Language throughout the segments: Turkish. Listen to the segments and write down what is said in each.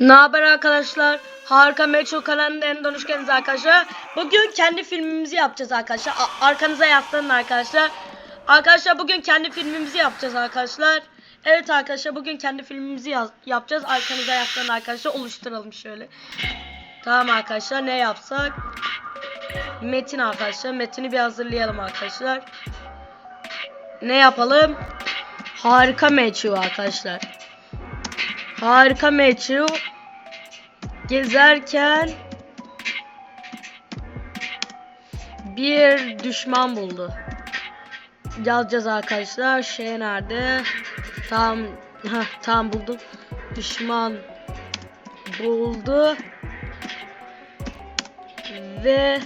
Ne haber arkadaşlar? Harika Metro kanalında en geldiniz arkadaşlar. Bugün kendi filmimizi yapacağız arkadaşlar. Arkanıza yaslanın arkadaşlar. Arkadaşlar bugün kendi filmimizi yapacağız arkadaşlar. Evet arkadaşlar bugün kendi filmimizi yapacağız. Arkanıza yaslanın arkadaşlar. Oluşturalım şöyle. Tamam arkadaşlar ne yapsak? Metin arkadaşlar. Metini bir hazırlayalım arkadaşlar. Ne yapalım? Harika Metro arkadaşlar. Harika Metro gezerken bir düşman buldu. Yazacağız arkadaşlar. Şey nerede? Tam ha tam buldum. Düşman buldu ve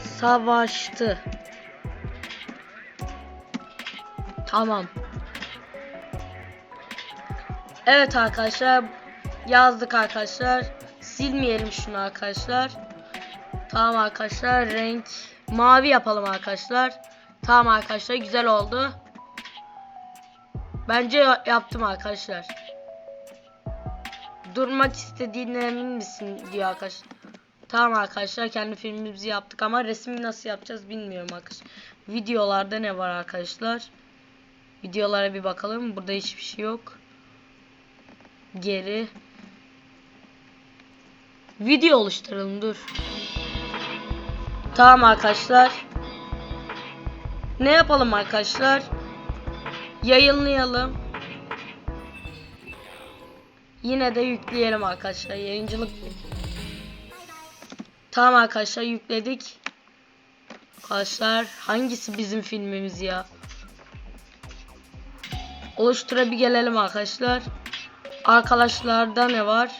savaştı. Tamam. Evet arkadaşlar yazdık arkadaşlar. Silmeyelim şunu arkadaşlar. Tamam arkadaşlar renk mavi yapalım arkadaşlar. Tamam arkadaşlar güzel oldu. Bence ya- yaptım arkadaşlar. Durmak istediğine emin misin diyor arkadaşlar. Tamam arkadaşlar kendi filmimizi yaptık ama resmi nasıl yapacağız bilmiyorum arkadaşlar. Videolarda ne var arkadaşlar? Videolara bir bakalım. Burada hiçbir şey yok geri video oluşturalım dur. Tamam arkadaşlar. Ne yapalım arkadaşlar? Yayınlayalım. Yine de yükleyelim arkadaşlar. Yayıncılık. Tamam arkadaşlar yükledik. Arkadaşlar hangisi bizim filmimiz ya? Oluştura bir gelelim arkadaşlar. Arkadaşlarda ne var?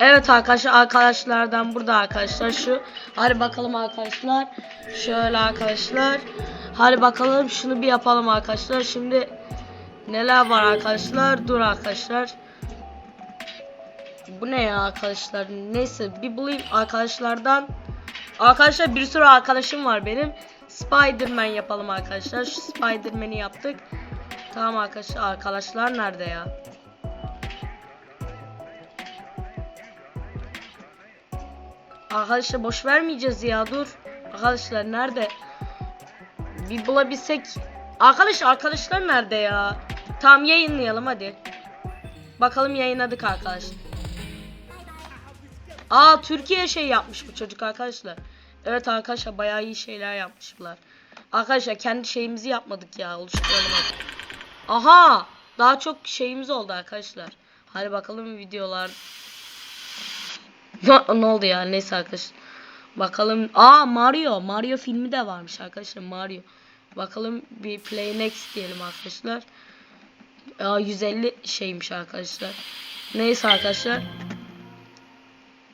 Evet arkadaşlar arkadaşlardan burada arkadaşlar şu. Hadi bakalım arkadaşlar. Şöyle arkadaşlar. Hadi bakalım şunu bir yapalım arkadaşlar. Şimdi neler var arkadaşlar? Dur arkadaşlar. Bu ne ya arkadaşlar? Neyse bir bulayım arkadaşlardan. Arkadaşlar bir sürü arkadaşım var benim. Spiderman yapalım arkadaşlar. Şu Spiderman'i yaptık. Tamam arkadaşlar arkadaşlar nerede ya? Arkadaşlar boş vermeyeceğiz ya dur. Arkadaşlar nerede? Bir bulabilsek. Arkadaş arkadaşlar nerede ya? Tamam yayınlayalım hadi. Bakalım yayınladık arkadaşlar. Aa Türkiye şey yapmış bu çocuk arkadaşlar. Evet arkadaşlar bayağı iyi şeyler yapmışlar. Arkadaşlar kendi şeyimizi yapmadık ya oluşturalım hadi. Aha! Daha çok şeyimiz oldu arkadaşlar. Hadi bakalım videolar. Ne oldu ya? Neyse arkadaşlar. Bakalım. Aa Mario. Mario filmi de varmış arkadaşlar. Mario. Bakalım bir play next diyelim arkadaşlar. Aa 150 şeymiş arkadaşlar. Neyse arkadaşlar.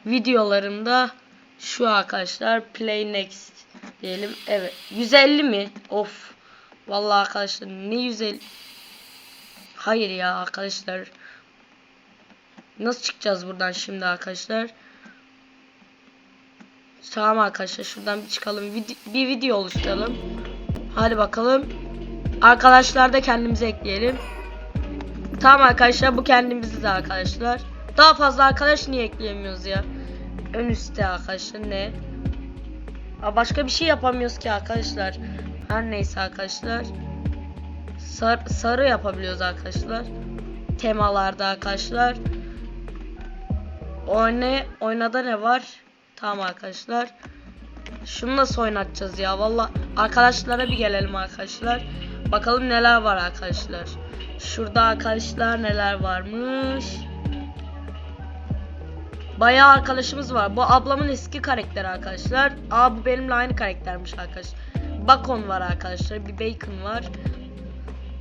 Videolarımda şu arkadaşlar play next diyelim. Evet. 150 mi? Of. Vallahi arkadaşlar ne 150 Hayır ya arkadaşlar. Nasıl çıkacağız buradan şimdi arkadaşlar? Tamam arkadaşlar şuradan bir çıkalım. Bir video oluşturalım. Hadi bakalım. Arkadaşlar da kendimize ekleyelim. Tamam arkadaşlar bu kendimizi de arkadaşlar. Daha fazla arkadaş niye ekleyemiyoruz ya? Ön üstte arkadaşlar ne? Aa, başka bir şey yapamıyoruz ki arkadaşlar. Her neyse arkadaşlar. Sar- sarı yapabiliyoruz arkadaşlar. Temalarda arkadaşlar. Oyna, oynada ne var? Tamam arkadaşlar. Şunu nasıl oynatacağız ya? Valla arkadaşlara bir gelelim arkadaşlar. Bakalım neler var arkadaşlar. Şurada arkadaşlar neler varmış. Bayağı arkadaşımız var. Bu ablamın eski karakteri arkadaşlar. Aa bu benimle aynı karaktermiş arkadaşlar. Bacon var arkadaşlar. Bir Bacon var.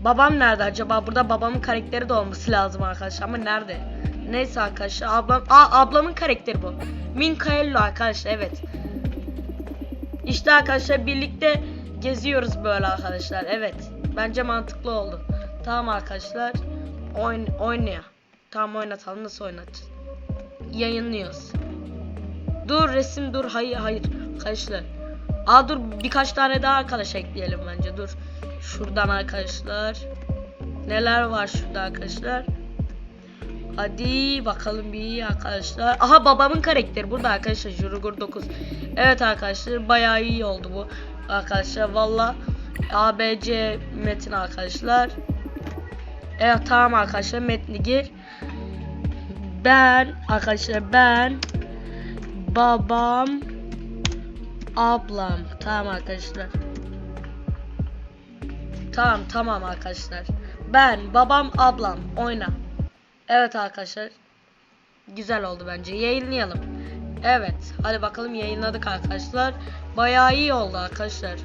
Babam nerede acaba? Burada babamın karakteri de olması lazım arkadaşlar ama nerede? Neyse arkadaşlar ablam Aa ablamın karakteri bu. Minkaello arkadaşlar evet. İşte arkadaşlar birlikte geziyoruz böyle arkadaşlar. Evet. Bence mantıklı oldu. Tamam arkadaşlar. Oyn oynaya. Tamam oynatalım. Nasıl oynatacağız? Yayınlıyoruz. Dur resim dur. Hayır hayır. Arkadaşlar. Aa dur birkaç tane daha arkadaş ekleyelim bence. Dur. Şuradan arkadaşlar. Neler var şurada arkadaşlar? Hadi bakalım bir arkadaşlar. Aha babamın karakteri burada arkadaşlar. Jurugur 9. Evet arkadaşlar bayağı iyi oldu bu. Arkadaşlar valla ABC metin arkadaşlar. Evet tamam arkadaşlar metni gir. Ben arkadaşlar ben babam ablam tamam arkadaşlar. Tamam tamam arkadaşlar. Ben babam ablam oyna. Evet arkadaşlar. Güzel oldu bence. Yayınlayalım. Evet. Hadi bakalım yayınladık arkadaşlar. Bayağı iyi oldu arkadaşlar.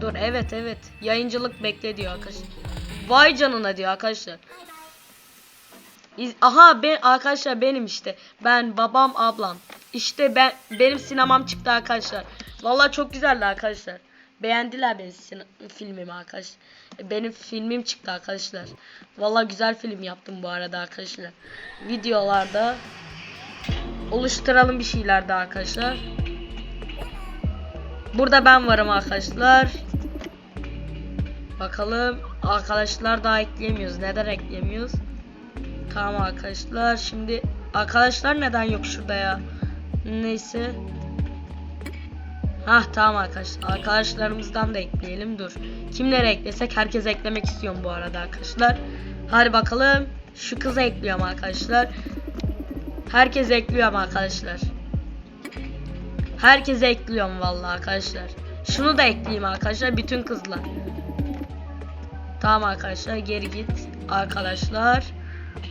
Dur evet evet. Yayıncılık bekle diyor arkadaşlar. Vay canına diyor arkadaşlar. Aha ben arkadaşlar benim işte. Ben babam ablam. İşte ben benim sinemam çıktı arkadaşlar. Vallahi çok güzeldi arkadaşlar. Beğendiler benim filmimi arkadaşlar. Benim filmim çıktı arkadaşlar. Vallahi güzel film yaptım bu arada arkadaşlar. Videolarda oluşturalım bir şeylerde arkadaşlar. Burada ben varım arkadaşlar. Bakalım arkadaşlar daha ekleyemiyoruz. Neden ekleyemiyoruz? Tamam arkadaşlar. Şimdi arkadaşlar neden yok şurada ya? Neyse. Hah tamam arkadaşlar. Arkadaşlarımızdan da ekleyelim. Dur. Kimleri eklesek herkes eklemek istiyorum bu arada arkadaşlar. Hadi bakalım. Şu kızı ekliyorum arkadaşlar. Herkes ekliyorum arkadaşlar. Herkese ekliyorum vallahi arkadaşlar. Şunu da ekleyeyim arkadaşlar. Bütün kızlar. Tamam arkadaşlar geri git. Arkadaşlar.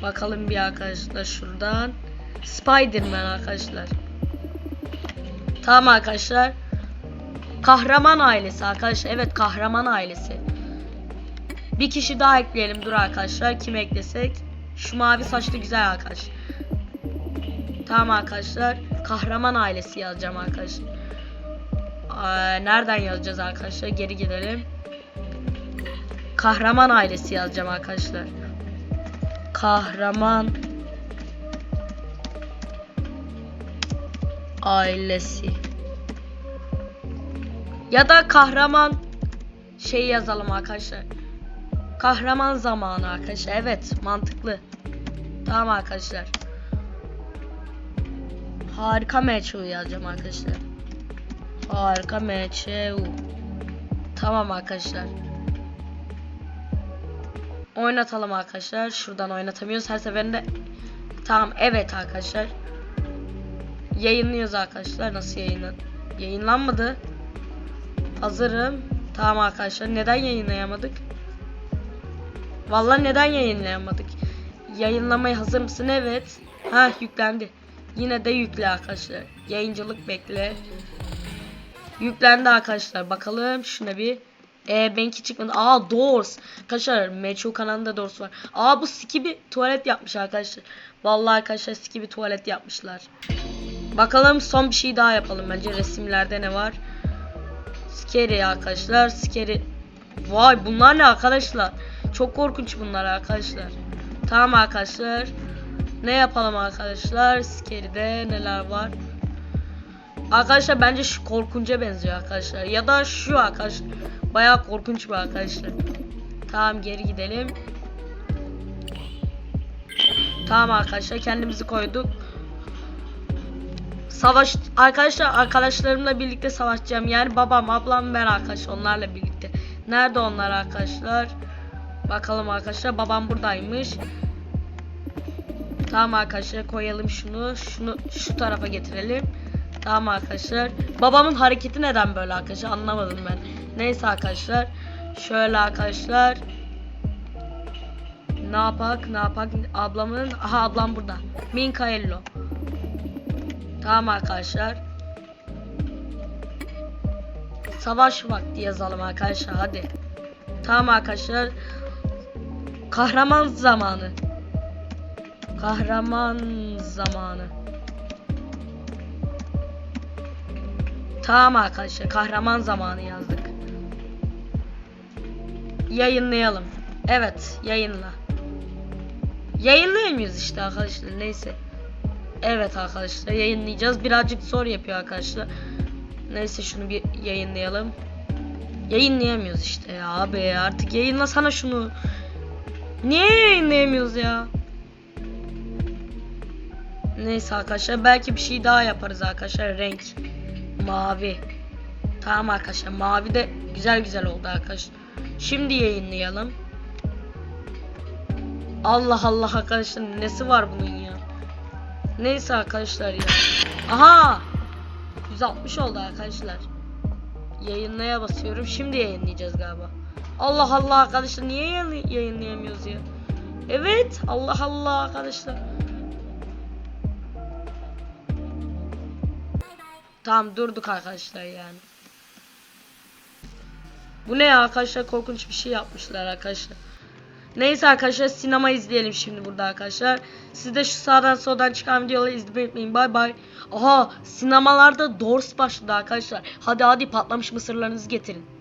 Bakalım bir arkadaşlar şuradan. Spiderman arkadaşlar. Tamam arkadaşlar. Kahraman ailesi arkadaşlar. Evet kahraman ailesi. Bir kişi daha ekleyelim dur arkadaşlar. Kim eklesek? Şu mavi saçlı güzel arkadaş. Tamam arkadaşlar. Kahraman ailesi yazacağım arkadaşlar. Aa, nereden yazacağız arkadaşlar? Geri gidelim. Kahraman ailesi yazacağım arkadaşlar. Kahraman ailesi. Ya da kahraman şey yazalım arkadaşlar. Kahraman zamanı arkadaşlar. Evet mantıklı. Tamam arkadaşlar. Harika MÇU yazacağım arkadaşlar. Harika MÇU. Tamam arkadaşlar. Oynatalım arkadaşlar. Şuradan oynatamıyoruz. Her seferinde Tamam evet arkadaşlar. Yayınlıyoruz arkadaşlar. Nasıl yayınlan? Yayınlanmadı. Hazırım. Tamam arkadaşlar. Neden yayınlayamadık? Vallahi neden yayınlayamadık? Yayınlamaya hazır mısın? Evet. Ha yüklendi. Yine de yükle arkadaşlar. Yayıncılık bekle. Yüklendi arkadaşlar. Bakalım şuna bir. E benki çıkmadı. Aa Doors. Arkadaşlar Metro kanalında Doors var. Aa bu Skibi tuvalet yapmış arkadaşlar. Vallahi arkadaşlar Skibi tuvalet yapmışlar. Bakalım son bir şey daha yapalım bence. Resimlerde ne var? Scary arkadaşlar. Scary. Vay bunlar ne arkadaşlar? Çok korkunç bunlar arkadaşlar. Tamam arkadaşlar. Ne yapalım arkadaşlar? Scary'de neler var? Arkadaşlar bence şu korkunca benziyor arkadaşlar. Ya da şu arkadaşlar. Bayağı korkunç bir arkadaşlar. Tamam geri gidelim. Tamam arkadaşlar kendimizi koyduk. Savaş arkadaşlar arkadaşlarımla birlikte savaşacağım. Yani babam, ablam ben arkadaşlar onlarla birlikte. Nerede onlar arkadaşlar? Bakalım arkadaşlar babam buradaymış. Tamam arkadaşlar koyalım şunu. Şunu şu tarafa getirelim. Tamam arkadaşlar. Babamın hareketi neden böyle arkadaşlar anlamadım ben. Neyse arkadaşlar. Şöyle arkadaşlar. Ne yapak ne yapak ablamın aha ablam burada. Minkaello. Tamam arkadaşlar. Savaş vakti yazalım arkadaşlar hadi. Tamam arkadaşlar. Kahraman zamanı. Kahraman zamanı. Tamam arkadaşlar kahraman zamanı yazdık. Yayınlayalım. Evet yayınla. Yayınlayamıyoruz işte arkadaşlar neyse. Evet arkadaşlar yayınlayacağız. Birazcık zor yapıyor arkadaşlar. Neyse şunu bir yayınlayalım. Yayınlayamıyoruz işte ya abi artık yayınlasana şunu. Niye yayınlayamıyoruz ya? Neyse arkadaşlar belki bir şey daha yaparız arkadaşlar renk mavi. Tamam arkadaşlar mavi de güzel güzel oldu arkadaşlar. Şimdi yayınlayalım. Allah Allah arkadaşlar nesi var bunun ya? Neyse arkadaşlar ya. Aha! 160 oldu arkadaşlar. Yayınlaya basıyorum. Şimdi yayınlayacağız galiba. Allah Allah arkadaşlar niye yayın- yayınlayamıyoruz ya? Evet Allah Allah arkadaşlar. Tamam durduk arkadaşlar yani. Bu ne ya arkadaşlar korkunç bir şey yapmışlar arkadaşlar. Neyse arkadaşlar sinema izleyelim şimdi burada arkadaşlar. Siz de şu sağdan soldan çıkan videoları izlemeyi unutmayın. Bay bay. Aha sinemalarda Doors başladı arkadaşlar. Hadi hadi patlamış mısırlarınızı getirin.